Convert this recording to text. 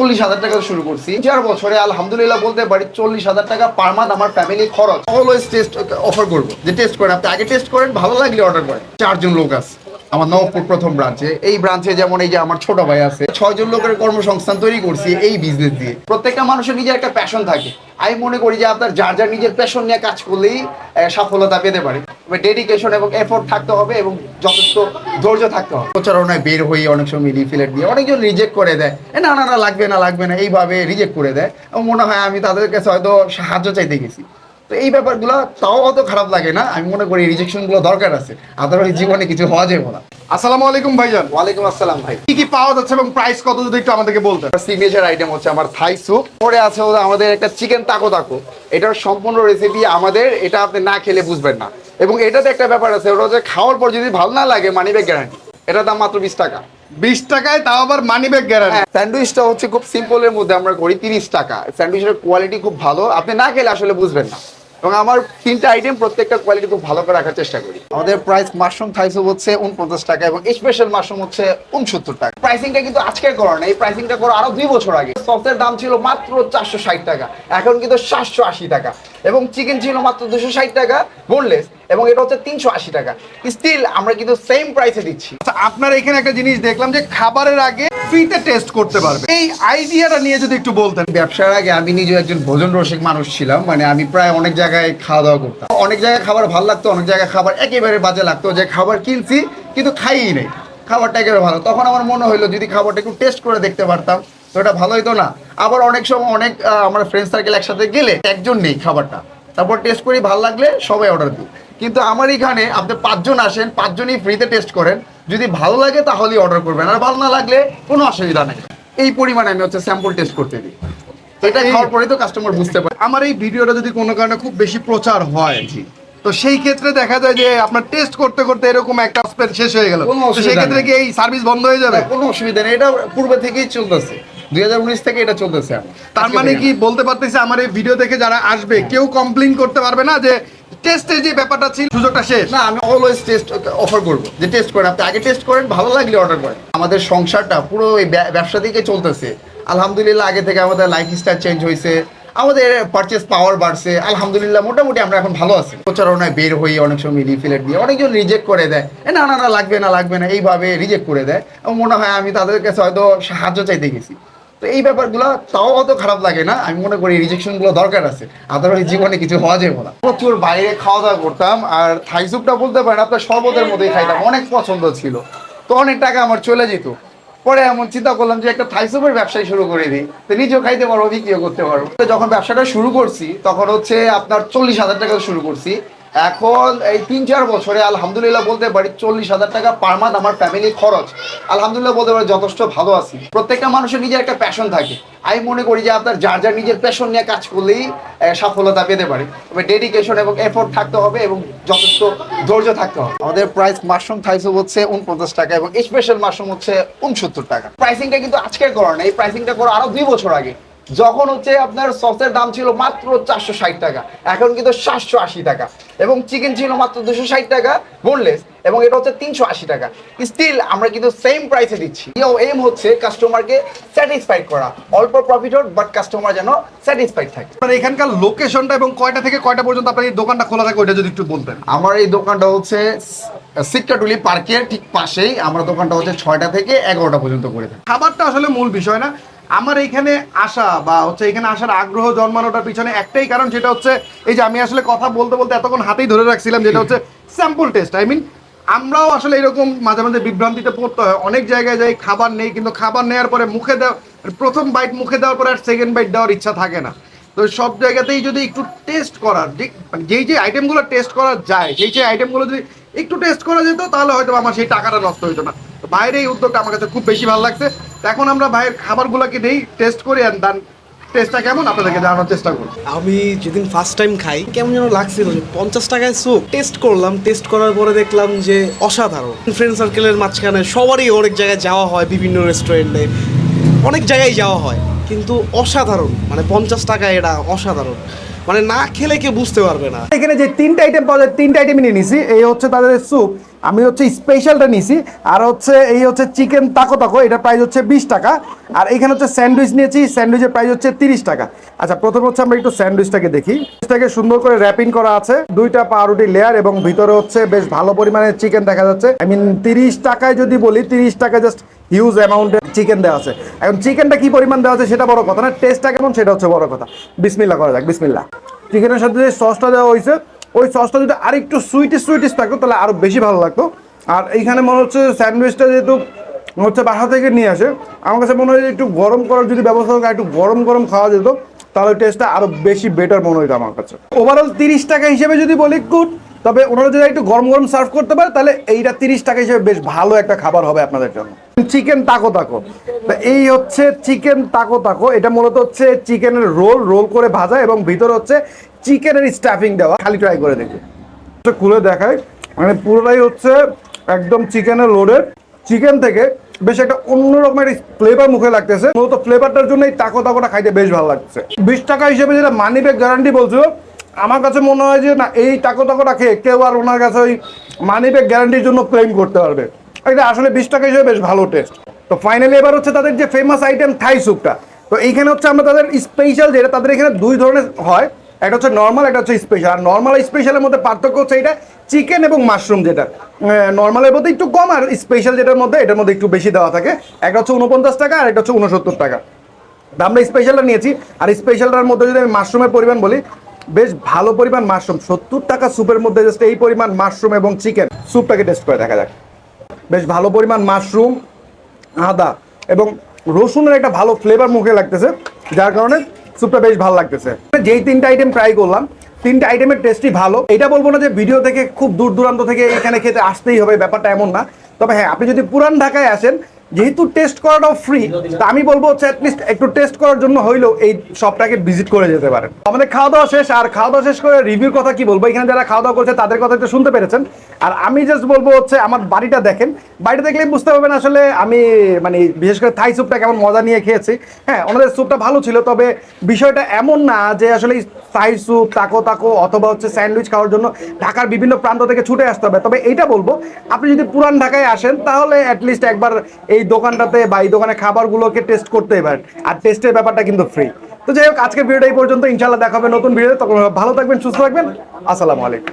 চল্লিশ হাজার টাকা শুরু করছি। চার বছরে আলহামদুলিল্লাহ বলতে পারি চল্লিশ হাজার টাকা পার মান্থ আমার ফ্যামিলি খরচ। অলওয়েজ টেস্ট অফার করব। যে টেস্ট করেন, আপনি আগে টেস্ট করেন, ভালো লাগলে অর্ডার করেন। চারজন লোক আছে, আমার নবপুর প্রথম ব্রাঞ্চে এই ব্রাঞ্চে যেমন এই যে আমার ছোট ভাই আছে, ছয়জন লোকের কর্মসংস্থান তৈরি করছি এই বিজনেস দিয়ে। প্রত্যেকটা মানুষের নিজের একটা প্যাশন থাকে। আমি মনে করি যে আপনার যার যার নিজের প্যাশন নিয়ে কাজ করলেই সফলতা পেতে পারে। ডেডিকেশন এবং এফোর্ট থাকতে হবে এবং যথেষ্ট ধৈর্য থাকতে হবে। প্রচারণায় বের হয়ে অনেক সময় রিফিলেট দিয়ে অনেকজন রিজেক্ট করে দেয়। না না না, লাগবে না লাগবে না, এইভাবে রিজেক্ট করে দেয়। এবং মনে হয় আমি তাদের কাছে হয়তো সাহায্য চাইতে গেছি। তো এই ব্যাপারগুলো তাও অত খারাপ লাগে না। আমি মনে করি রিজেকশনগুলো দরকার আছে। আদারওয়াইজ জীবনে কিছু হওয়া যাবে না। আসসালামু আলাইকুম ভাইজান। ওয়ালাইকুম আসসালাম ভাই। কি কি পাওয়া যাচ্ছে এবং প্রাইস কত যদি একটু আমাদেরকে বলতেন? সিগনেচার আইটেম হচ্ছে আমার থাই স্যুপ পরে আছে আমাদের একটা চিকেন তাকো তাকো এটার সম্পূর্ণ রেসিপি আমাদের এটা আপনি না খেলে বুঝবেন না। এবং এটাতে একটা ব্যাপার আছে ওটা হচ্ছে খাওয়ার পর যদি ভালো না লাগে মানি ব্যাগ গ্যারান্টি এটার দাম মাত্র বিশ টাকা। বিশ টাকায় তাও আবার মানি ব্যাগ গ্যারান্টি স্যান্ডউইচটা হচ্ছে খুব সিম্পলের মধ্যে আমরা করি তিরিশ টাকা। স্যান্ডউইচের কোয়ালিটি খুব ভালো। আপনি না খেলে আসলে বুঝবেন না। এবং আমার তিনটা আইটেম প্রত্যেকটা কোয়ালিটি খুব ভালো করে রাখার চেষ্টা করি। আমাদের প্রাইস মাশরুম থাইসো হচ্ছে উনপঞ্চাশ টাকা এবং স্পেশাল মাশরুম হচ্ছে উনসত্তর টাকা। প্রাইসিংটা কিন্তু আজকের করা না, এই প্রাইসিংটা করা আরও দুই বছর আগে। সসের দাম ছিল মাত্র চারশো ষাট টাকা, এখন কিন্তু সাতশো আশি টাকা। এবং চিকেন ছিল মাত্র দুশো ষাট টাকা বোনলেস এবং এটা হচ্ছে তিনশো আশি টাকা। স্টিল আমরা কিন্তু সেম প্রাইসে দিচ্ছি। আচ্ছা আপনার এখানে একটা জিনিস দেখলাম যে খাবারের আগে ফ্রিতে টেস্ট করতে পারবে। এই আইডিয়াটা নিয়ে যদি একটু বলতেন। ব্যবসার আগে আমি নিজে একজন ভোজন রসিক মানুষ ছিলাম মানে আমি প্রায় অনেক জায়গায় খাওয়া দাওয়া করতাম। অনেক জায়গায় খাবার ভালো লাগতো অনেক জায়গায় খাবার একেবারে বাজে লাগতো যে খাবার কিনছি কিন্তু খাইই নেই। খাবারটা একেবারে ভালো। তখন আমার মনে হলো যদি খাবারটা একটু টেস্ট করে দেখতে পারতাম তো এটা ভালো হতো না। আবার অনেক সময় অনেক আমার ফ্রেন্ড সার্কেল একসাথে গেলে একজন নেই খাবারটা। তারপর টেস্ট করি ভালো লাগলে সবাই অর্ডার দিই। কিন্তু আমার এখানে আপনি পাঁচজন আসেন পাঁচজনই ফ্রিতে টেস্ট করেন। যদি ভালো লাগে তাহলেই অর্ডার করবেন। আর ভালো না লাগলে কোনো অসুবিধা নেই। এই পরিমাণে আমি হচ্ছে স্যাম্পল টেস্ট করতে দিই। তো এটা খাওয়ার পরেই তো কাস্টমার বুঝতে পারে। আমার এই ভিডিওটা যদি কোনো কারণে খুব বেশি প্রচার হয় তো সেই ক্ষেত্রে দেখা যায় যে আপনার টেস্ট করতে করতে এরকম একটা শেষ হয়ে গেল। সেই ক্ষেত্রে কি এই সার্ভিস বন্ধ হয়ে যাবে? কোনো অসুবিধা নেই। এটা পূর্বে থেকেই চলতেছে। দুই হাজার উনিশ থেকে এটা চলতেছে। তার মানে কি বলতে পারতেছি আমার এই ভিডিও দেখে যারা আসবে কেউ কমপ্লেইন করতে পারবে না যে টেস্টের যে ব্যাপারটা ছিল সুযোগটা শেষ। না আমি অলওয়েজ টেস্ট অফার করব যে টেস্ট করেন। আপনি আগে টেস্ট করেন ভালো লাগলে অর্ডার করেন। আমাদের সংসারটা পুরো এই ব্যবসা থেকে চলতেছে। আলহামদুলিল্লাহ আগে থেকে আমাদের লাইফ স্টাইল চেঞ্জ হয়েছে। আমাদের পারচেস পাওয়ার বাড়ছে। আলহামদুলিল্লাহ মোটামুটি আমরা এখন ভালো আছি। প্রচারণায় বের হয়ে অনেক সময় লিফিলেট দিয়ে। অনেকজন রিজেক্ট করে দেয়। এ না না না লাগবে না লাগবে না। এইভাবে রিজেক্ট করে দেয়। এবং মনে হয় আমি তাদের কাছে হয়তো সাহায্য চাইতে গেছি। তো এই ব্যাপারগুলো তাও অত খারাপ লাগে না। আমি মনে করি রিজেকশনগুলো দরকার আছে। আদারওয়াইজ জীবনে কিছু হওয়া যাবে না। প্রচুর বাইরে খাওয়া দাওয়া করতাম আর থাই স্যুপটা বলতে পারেন, আপনার শরবতের মধ্যেই খাইতাম। অনেক পছন্দ ছিল। তো অনেক টাকা আমার চলে যেত। পরে এমন চিন্তা করলাম যে একটা থাই স্যুপের ব্যবসায় শুরু করে দিই। তো নিজেও খাইতে পারব, বিক্রিও করতে পারব। তো যখন ব্যবসাটা শুরু করছি, তখন হচ্ছে আপনার চল্লিশ হাজার টাকা শুরু করছি। এখন এই তিন চার বছরে আলহামদুলিল্লাহ বলতে পারি চল্লিশ হাজার টাকা পার মান্থ আমার ফ্যামিলি খরচ। আলহামদুলিল্লাহ বলতে পারি যথেষ্ট ভালো আছি। প্রত্যেকটা মানুষের নিজের একটা প্যাশন থাকে। আমি মনে করি যে আপনার যার যার নিজের প্যাশন নিয়ে কাজ করলেই সফলতা পেতে পারে। তবে ডেডিকেশন এবং এফোর্ট থাকতে হবে এবং যথেষ্ট ধৈর্য থাকতে হবে। আমাদের প্রাইস মাশরুম থাইসুপ হচ্ছে উনপঞ্চাশ টাকা এবং স্পেশাল মাশরুম হচ্ছে উনসত্তর টাকা। প্রাইসিংটা কিন্তু আজকের করা না এই প্রাইসিংটা করা আরও দুই বছর আগে। যখন হচ্ছে আপনার সসের দাম ছিল মাত্র চারশো ষাট টাকা এখন কিন্তু সাতশো আশি টাকা এবং চিকেন ছিল মাত্র দুশো ষাট টাকা বোনলেস এবং এটা হচ্ছে তিনশো আশি টাকা। স্টিল আমরা কিন্তু সেম প্রাইসে দিচ্ছি। এম হচ্ছে কাস্টমারকে স্যাটিসফাইড করা। অল্প প্রফিট হোক বাট কাস্টমার যেন স্যাটিসফাইড থাকে। মানে এখানকার লোকেশনটা এবং কয়টা থেকে কয়টা পর্যন্ত আপনার এই দোকানটা খোলা থাকে ওইটা যদি একটু বলতেন। আমার এই দোকানটা হচ্ছে সিটকাটুলি পার্কের ঠিক পাশেই। আমার দোকানটা হচ্ছে ছয়টা থেকে এগারোটা পর্যন্ত করে থাকি। খাবারটা আসলে মূল বিষয় না। আমার এইখানে আসা বা হচ্ছে এখানে আসার আগ্রহ জন্মানোটার পিছনে একটাই কারণ, সেটা হচ্ছে এই যে আমি আসলে কথা বলতে বলতে এতক্ষণ হাতেই ধরে রাখছিলাম, যেটা হচ্ছে স্যাম্পল টেস্ট আই মিন আমরাও আসলে এরকম মাঝে মাঝে বিভ্রান্তিতে পড়তে হয়। অনেক জায়গায় যাই, খাবার নেই, কিন্তু খাবার নেওয়ার পরে মুখে দেওয়া, প্রথম বাইট মুখে দেওয়ার পরে আর সেকেন্ড বাইট দেওয়ার ইচ্ছা থাকে না। তো সব জায়গাতেই যদি একটু টেস্ট করার যে- মানে যেই যে আইটেমগুলো টেস্ট করা যায় সেই সেই আইটেমগুলো যদি একটু টেস্ট করা যেত, তাহলে হয়তো আমার সেই টাকাটা নষ্ট হতো না। বাইরে এই উদ্যোগটা আমার কাছে খুব বেশি ভালো লাগছে। এখন আমরা ভাইয়ের খাবারগুলোকে নেই টেস্ট করি অ্যান্ড দেন টেস্টটা কেমন? আপনাদেরকে জানানোর চেষ্টা করব। আমি যেদিন ফার্স্ট টাইম খাই, কেমন যেন লাগছিল পঞ্চাশ টাকায় স্যুপ টেস্ট করলাম টেস্ট করার পরে দেখলাম যে অসাধারণ। ফ্রেন্ড সার্কেলের মাঝখানে সবারই অনেক জায়গায় যাওয়া হয়, বিভিন্ন রেস্টুরেন্টে অনেক জায়গায় যাওয়া হয়, কিন্তু অসাধারণ। মানে পঞ্চাশ টাকা এটা অসাধারণ। মানে না খেলে কেউ বুঝতে পারবে না। এখানে যে তিনটা আইটেম পাওয়া যায়, তিনটা আইটেম নিয়ে নিছি। এই হচ্ছে তাদের স্যুপ আমি হচ্ছে স্পেশালটা নিছি। আর হচ্ছে, এই হচ্ছে চিকেন তাকো তাকো, এটা প্রাইস হচ্ছে বিশ টাকা। আর এখানে হচ্ছে স্যান্ডউইচ নিয়েছি স্যান্ডউইচের প্রাইস হচ্ছে তিরিশ টাকা। আচ্ছা প্রথম হচ্ছে আমরা একটু স্যান্ডউইচটাকে দেখি। এটাকে সুন্দর করে র্যাপিং করা আছে। দুইটা পাউরুটি লেয়ার এবং ভিতরে হচ্ছে বেশ ভালো পরিমাণে চিকেন দেখা যাচ্ছে। আই মিন তিরিশ টাকায় যদি বলি, তিরিশ টাকা জাস্ট হিউজ অ্যামাউন্টের চিকেন দেওয়া আছে। এখন চিকেনটা কি পরিমাণ দেওয়া আছে, সেটা বড় কথা না। টেস্টটা কেমন, সেটা হচ্ছে বড় কথা। বিসমিল্লা করা যাক বিসমিল্লা চিকেনের সাথে যে সসটা দেওয়া হয়েছে, ওই সসটা যদি আর একটু সুইটিস সুইটিস থাকতো, তাহলে আরও বেশি ভালো লাগতো। আর এইখানে মনে হচ্ছে স্যান্ডউইচটা যেহেতু হচ্ছে বাসা থেকে নিয়ে আসে, আমার কাছে মনে হয় একটু গরম করার যদি ব্যবস্থা থাকে, একটু গরম গরম খাওয়া যেত, তাহলে টেস্টটা আরও বেশি বেটার মনে হইতো আমার কাছে। ওভারঅল তিরিশ টাকা হিসেবে যদি বলি গুড তবে ওনারা যদি একটু গরম গরম সার্ভ করতে পারে, তাহলে এইটা তিরিশ টাকা হিসেবে বেশ ভালো একটা খাবার হবে আপনাদের জন্য। চিকেন তাকো তাকো। এই হচ্ছে চিকেন তাকো তাকো। এটা মূলত হচ্ছে চিকেনের রোল রোল করে ভাজা এবং ভিতরে হচ্ছে চিকেনের স্টাফিং দেওয়া। খালি ট্রাই করে দেখি খুলে দেখায় মানে পুরোটাই হচ্ছে একদম চিকেনের লোডের চিকেন থেকে বেশ একটা অন্য রকমের ফ্লেভার মুখে লাগতেছে। মূলত ফ্লেভারটার জন্য এই তাকো তাকোটা খাইতে বেশ ভালো লাগছে। বিশ টাকা হিসেবে যেটা মানি ব্যাগ গ্যারান্টি বলছিল আমার কাছে মনে হয় যে না, এই টাকো টাকোটা খেয়ে কেউ আর ওনার কাছে ওই মানি ব্যাগ গ্যারান্টির জন্য ক্লেম করতে পারবে। এটা আসলে বিশ টাকা হিসেবে বেশ ভালো টেস্ট তো ফাইনালি এবার হচ্ছে তাদের যে ফেমাস আইটেম থাই স্যুপটা তো এইখানে হচ্ছে আমরা তাদের স্পেশাল যেটা তাদের এখানে দুই ধরনের হয়, একটা হচ্ছে নর্মাল একটা হচ্ছে স্পেশাল আর নর্মাল স্পেশালের মধ্যে পার্থক্য হচ্ছে এটা চিকেন এবং মাশরুম যেটা। নর্মালের মধ্যে একটু কম আর স্পেশাল যেটার মধ্যে, এটার মধ্যে একটু বেশি দেওয়া থাকে। একটা হচ্ছে উনপঞ্চাশ টাকা আর একটা হচ্ছে উনসত্তর টাকা। আমরা স্পেশালটা নিয়েছি। আর স্পেশালটার মধ্যে যদি আমি মাশরুমের পরিমাণ বলি বেশ ভালো পরিমাণ মাশরুম। সত্তর টাকা স্যুপের মধ্যে জাস্ট এই পরিমাণ মাশরুম এবং চিকেন স্যুপটাকে টেস্ট করে দেখা যাক। বেশ ভালো পরিমাণ মাশরুম, আদা এবং রসুনের একটা ভালো ফ্লেভার মুখে লাগতেছে, যার কারণে স্যুপটা বেশ ভালো লাগতেছে। যেই তিনটা আইটেম ট্রাই করলাম, তিনটা আইটেমের টেস্টই ভালো। এটা বলব না যে ভিডিও থেকে খুব দূর দূরান্ত থেকে এখানে খেতে আসতেই হবে, ব্যাপারটা এমন না। তবে হ্যাঁ আপনি যদি পুরান ঢাকায় আসেন যেহেতু টেস্ট করাটাও ফ্রি তা আমি বলব হচ্ছে অ্যাটলিস্ট একটু টেস্ট করার জন্য হইলেও এই শপটাকে ভিজিট করে যেতে পারেন। আমাদের খাওয়া দাওয়া শেষ আর খাওয়া দাওয়া শেষ করে রিভিউর কথা কি বলব? এখানে যারা খাওয়া দাওয়া করছে তাদের কথা একটু শুনতে পেরেছেন। আর আমি জাস্ট বলব হচ্ছে আমার বাড়িটা দেখেন। বাড়িটা দেখলে বুঝতে পারবেন আসলে আমি মানে বিশেষ করে থাই স্যুপটা কেমন মজা নিয়ে খেয়েছি। হ্যাঁ ওনাদের স্যুপটা ভালো ছিল তবে বিষয়টা এমন না যে আসলে থাই স্যুপ তাকো তাকো অথবা হচ্ছে স্যান্ডউইচ খাওয়ার জন্য ঢাকার বিভিন্ন প্রান্ত থেকে ছুটে আসতে হবে। তবে এইটা বলব আপনি যদি পুরান ঢাকায় আসেন তাহলে অ্যাটলিস্ট একবার এই দোকানটাতে বা এই দোকানে খাবারগুলোকে টেস্ট করতে পারেন আর টেস্টের ব্যাপারটা কিন্তু ফ্রি তো যাই হোক, আজকের ভিডিওটা এই পর্যন্ত। ইনশাল্লাহ দেখাবে নতুন ভিডিও তখন ভালো থাকবেন, সুস্থ থাকবেন। আসসালামু আলাইকুম।